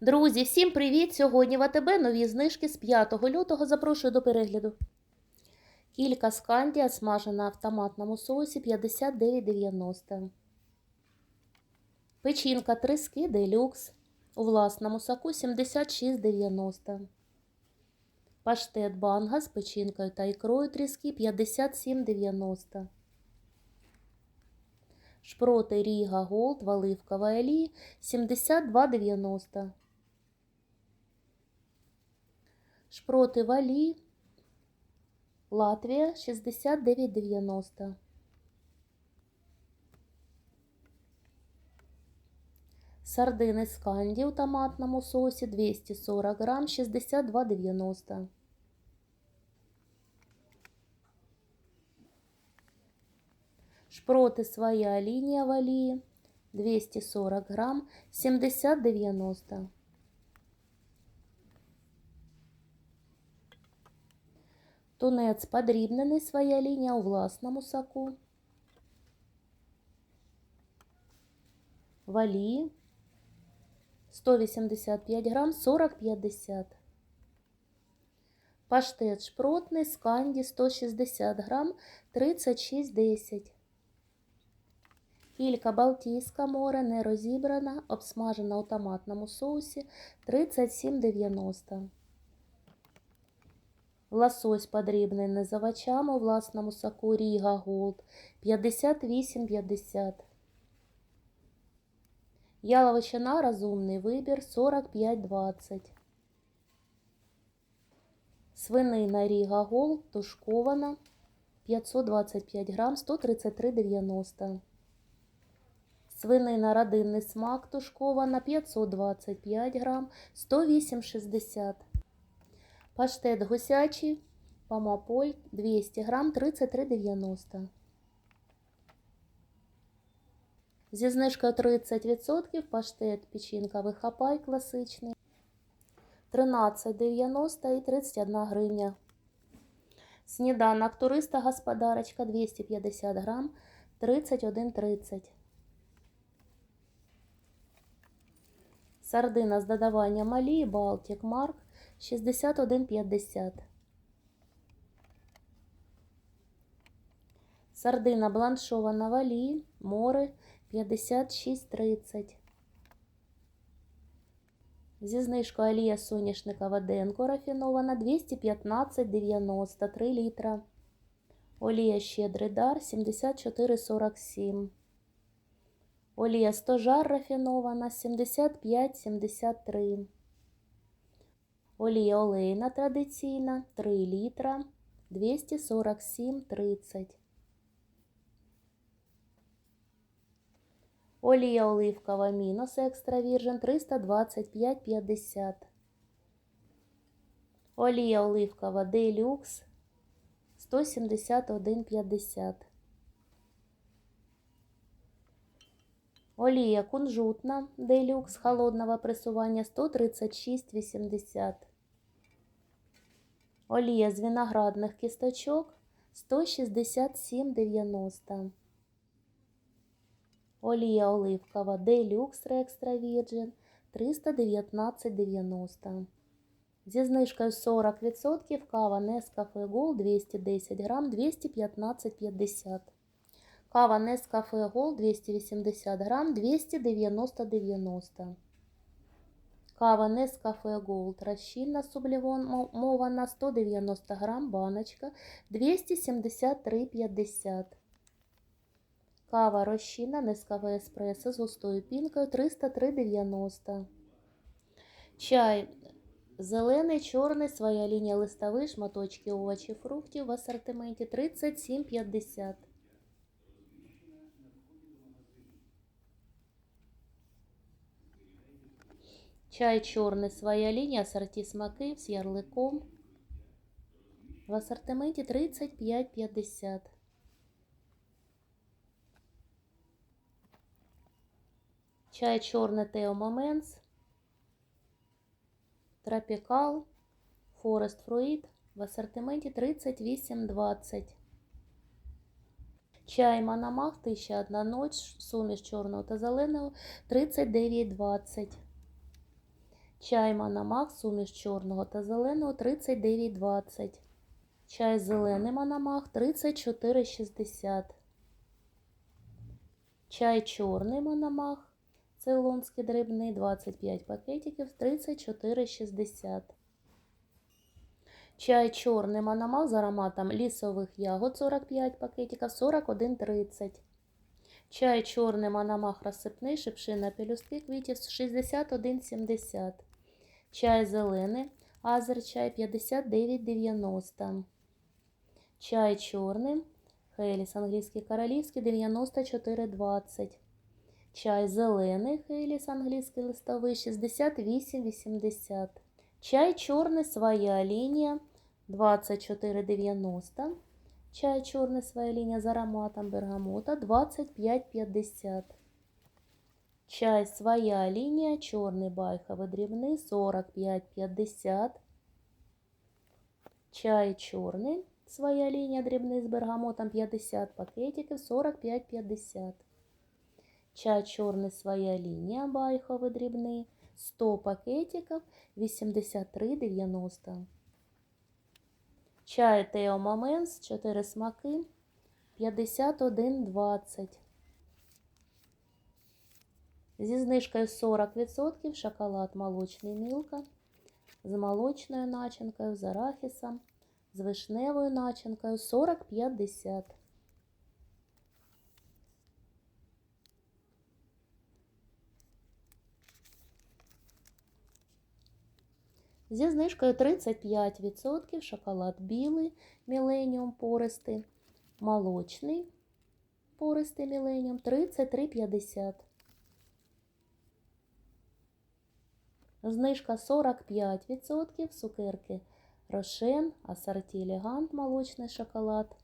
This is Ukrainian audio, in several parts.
Друзі, всім привіт! Сьогодні в АТБ нові знижки з 5 лютого. Запрошую до перегляду. Кілька скандія смажена в томатному соусі 59,90. Печінка трески делюкс у власному соку 76,90. Паштет банга з печінкою та ікрою тріски 57,90. Шпроти Ріга Голд в оливковій олії 72,90. Шпроти валі Латвія 69,90. Сардини сканді у томатному соусі 240 грам 62,90. Шпроти своя лінія в олії 240 грам 70,90. Тунець подрібнений своя лінія у власному соку. В олії 185 грам 40,50. Паштет шпротний сканді 160 грам 36,10. Кілька Балтійська море не розібрана, обсмажена у томатному соусі 37,90. Лосось подрібний не з у власному соку Ріга Голд 58,50. Яловичина розумний вибір 45,20. Свинина Ріга Голд тушкована 525 грам 133,90. Свинина родинний смак тушкована 525 грам 108,60. Паштет гусячий Памаполь 200 грам 33,90. Зі знижкою 30% паштет печінковий хапай класичний 13,90 і 31 гривня. Сніданок туриста господарочка 250 грам 31,30. Сардина з додаванням олії Балтик Марк 61,50. Сардина бланшована в олії море 56,30. Зі знижкою олія соняшникова Денко рафінована 215,93 літра. Олія щедрий дар 74,47. Олія стожар рафінована 75,73. Олія олейна традиційна 3 літра 247,30. Олія оливкова мінус екстра віржин 325,50. Олія оливкова делюкс 171,50. Олія кунжутна делюкс холодного пресування 136,80. Олія з виноградних кісточок 167,90. Олія оливкова делюкс екстра вірджин 319,90. Зі знижкою 40% кава Nescafe Gold 210 грам 215,50. Кава Nescafe Gold 280 грам 290,90. Кава Nescafe Gold розчинна сублімована 190 грам баночка 273,50. Кава розчинна Nescafe Espresso з густою пінкою 303,90. Чай зелений, чорний, своя лінія листовий, шматочки овочів, фруктів в асортименті 37,50. Чай чорний, своя лінія, асорті смаки з ярликом. В асортименті 35,50. Чай чорний Тео Моменс. Тропікал. Форест Фруїт в асортименті 38,20. Чай Манамах 1001 ноч, суміш чорного та зеленого 39,20. Чай Манамах, суміш чорного та зеленого 39,20. Чай зелений Манамах 34,60. Чай чорний Мономах, цейлонський дрібний, 25 пакетиків, 34,60. Чай чорний Мономах з ароматом лісових ягод, 45 пакетиків, 41,30. Чай чорний Мономах розсипний, шипшина пелюстки квітів, 61,70. Чай зелений, азерчай, 59,90. Чай чорний, Хейліс англійський королівський 94,20. Чай зелений Хейліс англійський листовий 68,80. Чай чорний своя лінія 24,90. Чай чорний своя лінія з ароматом бергамота 25,50. Чай своя лінія чорний байховий дрібний 45,50. Чай чорний Своя лінія дрібний з бергамотом 50 пакетиків 45,50. Чай чорний своя лінія байховий дрібний 100 пакетиків 83,90. Чай Тео Моменс 4 смаки 51,20. Зі знижкою 40% шоколад молочний мілка з молочною начинкою, з арахісом з вишневою начинкою 40,50. Зі знижкою 35% шоколад білий Міленіум пористий, молочний пористий Міленіум 33,50. Знижка 45% цукерки Рошен, ассорти Элегант, молочный шоколад.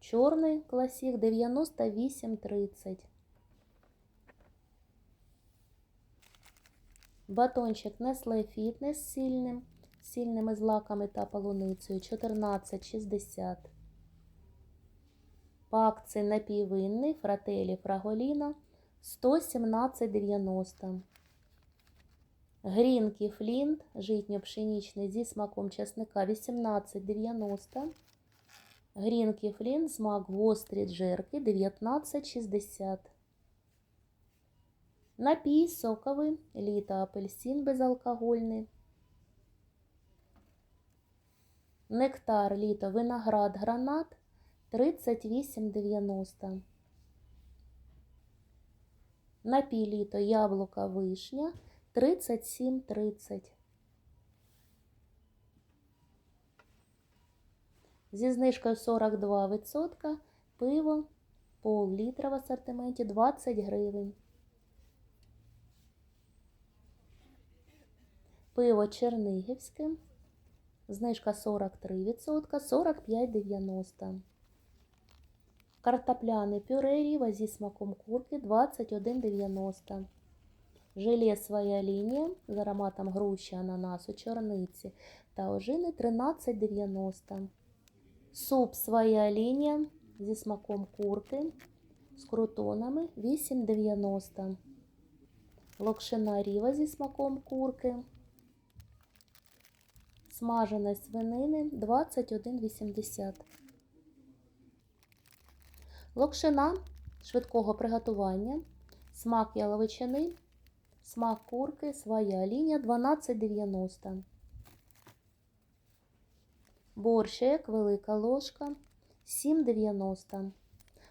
Чорний класік 98,30. Батончик Nestle Fitness з сильним, сильними злаками та полуницею 14,60. По акції напіввинний Фрателі Фраголіна 117,90. Грінки Флінт, житньо-пшенічний зі смаком чесника 18,90. Грінки Флінт, смак гострі джерки 19,60. Напій соковий, літо апельсин безалкогольний. Нектар літо виноград гранат 38,90. Напій літо яблука вишня 37,30. Зі знижкою 42% пиво пол літра в асортименті 20 гривень. Пиво Чернигівське. Знижка 43%, 45,90. Картопляне пюре ріва зі смаком курки 21,90. Желе своя лінія з ароматом груші, ананасу, чорниці та ожини 13,90. Суп своя лінія зі смаком курки з крутонами 8,90. Локшина ріва зі смаком курки. Смажена свинини 21,80. Локшина швидкого приготування. Смак яловичини. Смак курки, своя лінія 12,90. Борщик, велика ложка 7,90.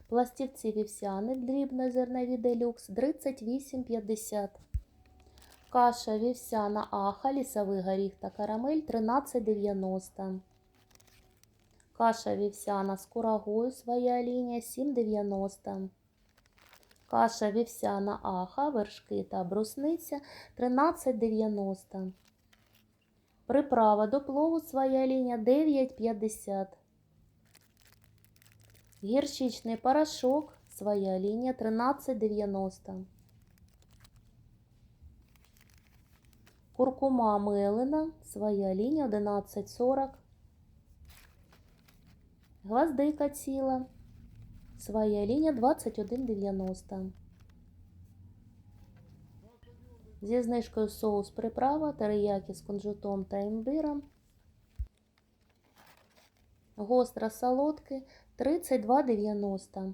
Пластівці вівсяни, дрібнозернові делюкс 38,50. Каша вівсяна аха, лісовий горіх та карамель 13,90. Каша вівсяна з курагою, своя лінія 7,90. Каша вівсяна аха, вершки та брусниця 13,90. Приправа до плову своя лінія 9,50. Гірчичний порошок своя лінія 13,90. Куркума мелена своя лінія 11,40. Гвоздика ціла Своя лінія 21,90. Зі знижкою соус приправа, териякі з кунжутом та імбиром. Гостра солодки 32,90.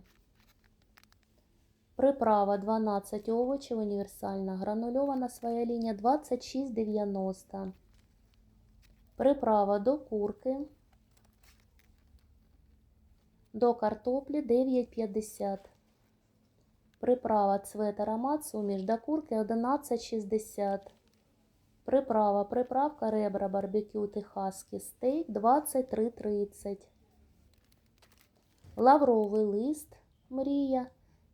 Приправа 12 овочів, універсальна, гранульована своя лінія 26,90. Приправа до курки. До картоплі 9,50. Приправа цвет аромат суміш до курки 11,60. Приправа, приправка ребра барбекю техаський стейк 23,30. Лавровий лист мрія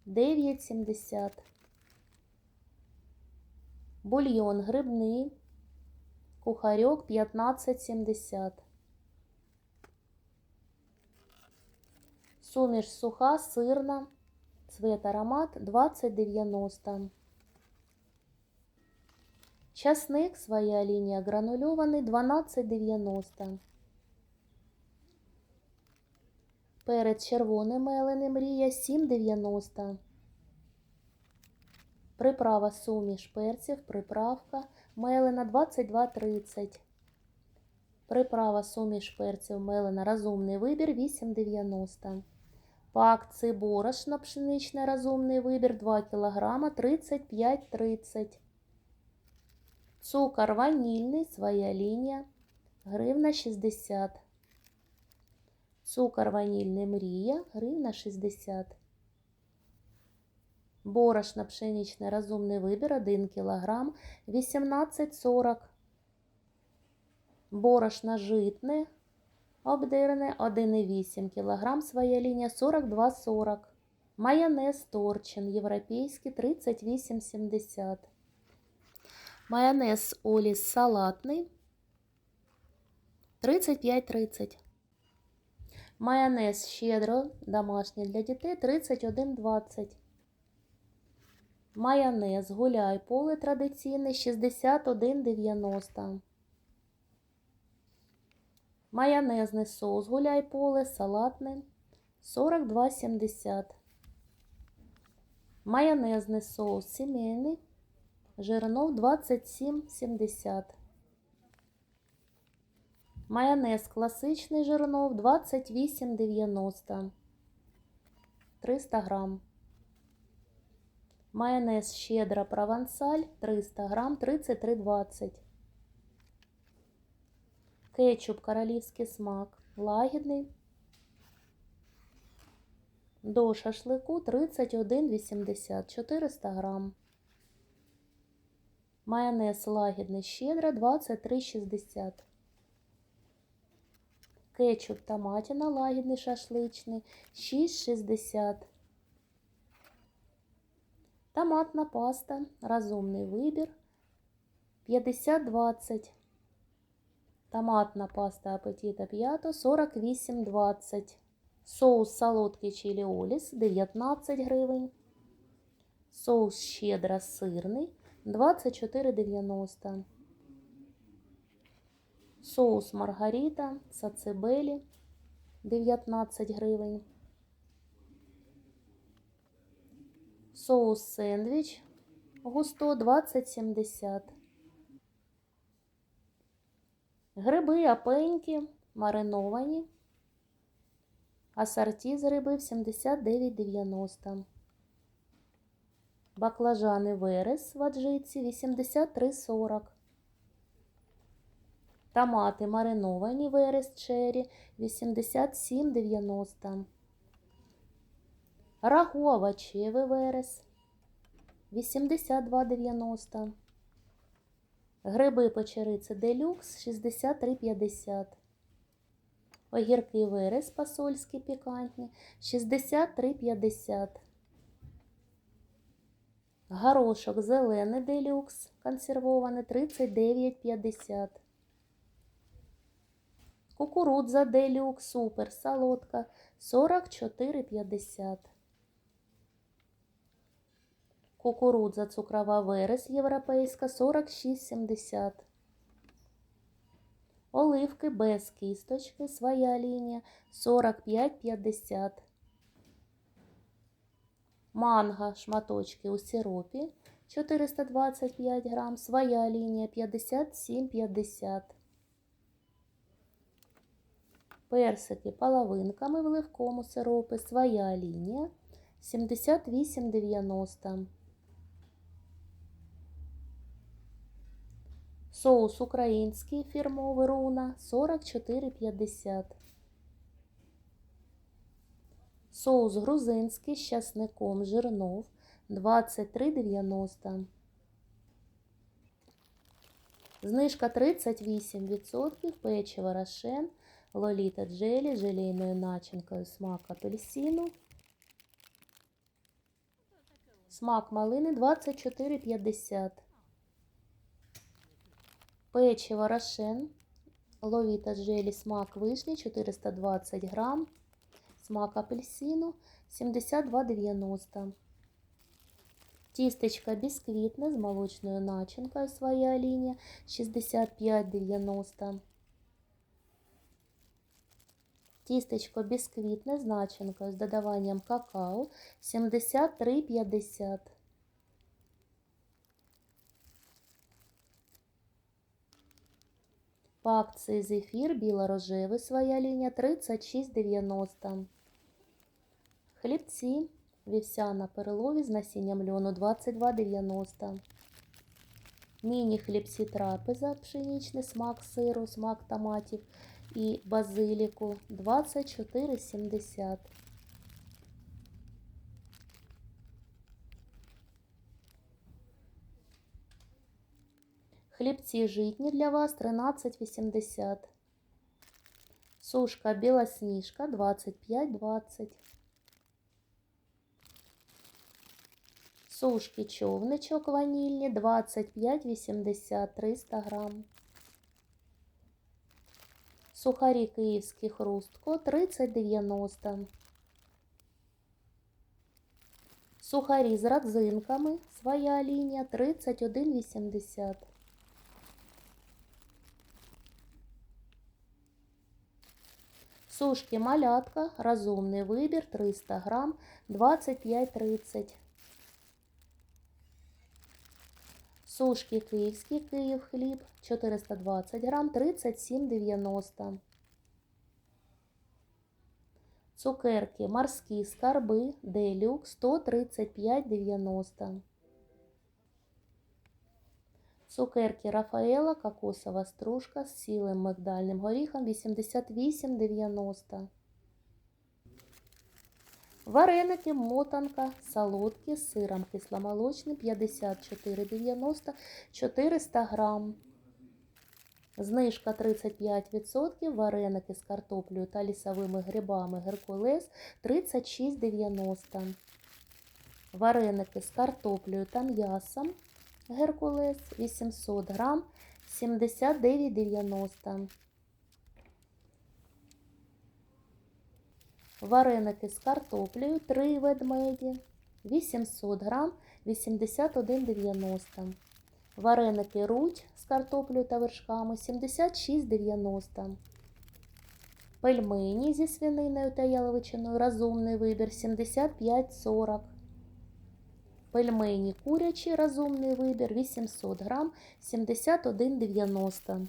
9,70. Бульйон грибний. Кухарьок 15,70. Суміш суха, сирна. Цвет аромат 20,90. Часник, своя лінія гранульований 12,90. Перець червоний мелений мрія 7,90. Приправа суміш перців, приправка мелена 22,30. Приправа суміш перців мелена розумний вибір 8,90. По акції борошно пшеничне розумний вибір 2 кг 35,30. Цукор ванільний, своя лінія, гривна 60. Цукор ванільний мрія, гривна 60. Борошно пшеничне розумний вибір 1 кг 18,40. Борошно житне обдирне 1,8 кг, своя лінія 42,40. Майонез торчин європейський 38,70. Майонез Оліс салатний 35,30. Майонез щедро домашній для дітей 31,20. Майонез гуляй поле традиційний 61,90. Майонезний соус гуляй поле салатний 42,70. Майонезний соус сімейний Жирнов 27,70. Майонез класичний жирнов 28,90. 300 грам. Майонез щедра провансаль 300 грам 33,20. Кетчуп королівський смак лагідний. До шашлику 31,80 400 грам. Майонез лагідний щедра 23,60. Кетчуп томатина лагідний шашличний 6,60. Томатна паста. Розумний вибір 50-20. Томатна паста апетита п'ято 48,20. Соус солодкий чилі оліс 19 гривень. Соус щедра сирний 24,90. Соус Маргарита Сацебелі 19 гривень. Соус сендвіч густо 20,70. Гриби апеньки мариновані. Асорті з грибів 79,90. Баклажани верес в аджиці 83,40. Томати мариновані верес чері 87,90. Рагу овочевий верес 82,90. Гриби печериці делюкс 63,50. Огірки верес посольські пікантні 63,50. Горошок зелений делюкс консервований 39,50. Кукурудза делюкс супер солодка 44,50. Кукурудза цукрова верес європейська 46,70. Оливки без кісточки, своя лінія 45,50. Манго шматочки у сиропі 425 грам, своя лінія 57,50. Персики половинками в ливкому сиропі, своя лінія 78,90. Соус український фірмовий руна 44,50. Соус грузинський з часником жирнов 23,90. Знижка 38%, печиво рошен, лоліта джелі, желейною начинкою смак апельсину. Смак малини 24,50. Печиво рошен, ловіта джелі, смак вишні 420 грам, смак апельсину 72,90. Тістечко бісквітне з молочною начинкою своя лінія 65,90. Тістечко бісквітне з начинкою з додаванням какао 73,50. По акції зефір біло-рожевий своя лінія 36,90. Хлібці вівсяна перелові з насінням льону 22,90. Міні-хлібці трапеза, пшеничний смак сиру, смак томатів і базиліку 24,70. Хлібці житні для вас 13,80. Сушка білосніжка 25,20. Сушки човничок ванільні 25,80 300 грам. Сухарі київський хрустко 30,90. Сухарі з родзинками своя лінія 31,80. Сушки малятка, розумний вибір 300 грам 25,30. Сушки київський Київ хліб 420 грам 37,90. Цукерки морські скарби делюкс 135,90. Цукерки Рафаела кокосова стружка з цілим мигдальним горіхом 88,90. Вареники мотанка солодкі з сиром кисломолочним 54,90 400 грам. Знижка 35%. Вареники з картоплею та лісовими грибами Геркулес 36,90. Вареники з картоплею та м'ясом Геркулес 800 грам 79,90. Вареники з картоплею 3 ведмеді 800 грам 81,90. Вареники руть з картоплею та вершками 76,90. Пельмені зі свининою та яловичиною розумний вибір 75,40. Пельмені курячі розумний вибір 800 грам 71,90.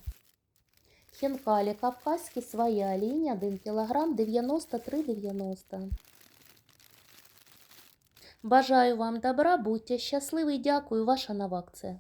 Хінкалі кавказькі своя лінія 1 кг 93,90. Бажаю вам добра, будьте щасливі, дякую, ваша новакція.